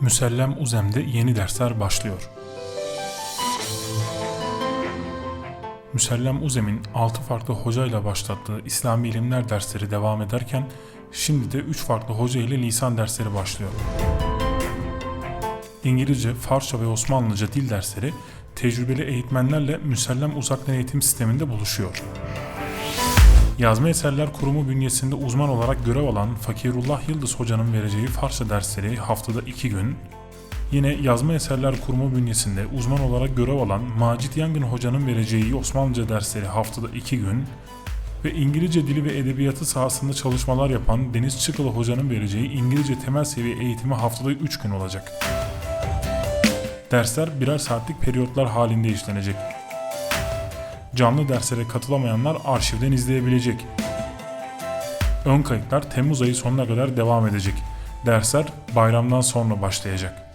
Müsellem Uzem'de yeni dersler başlıyor. Müsellem Uzem'in 6 farklı hocayla başlattığı İslami ilimler dersleri devam ederken şimdi de 3 farklı hoca ile lisan dersleri başlıyor. İngilizce, Farsça ve Osmanlıca dil dersleri tecrübeli eğitmenlerle Müsellem Uzaktan Eğitim Sistemi'nde buluşuyor. Yazma Eserler Kurumu bünyesinde uzman olarak görev alan Fakirullah Yıldız Hoca'nın vereceği Farsça dersleri haftada 2 gün, yine Yazma Eserler Kurumu bünyesinde uzman olarak görev alan Macit Yangın Hoca'nın vereceği Osmanlıca dersleri haftada 2 gün ve İngilizce dili ve edebiyatı sahasında çalışmalar yapan Deniz Çıkılı Hoca'nın vereceği İngilizce temel seviye eğitimi haftada 3 gün olacak. Dersler birer saatlik periyotlar halinde işlenecek. Canlı derslere katılamayanlar arşivden izleyebilecek. Ön kayıtlar Temmuz ayı sonuna kadar devam edecek. Dersler bayramdan sonra başlayacak.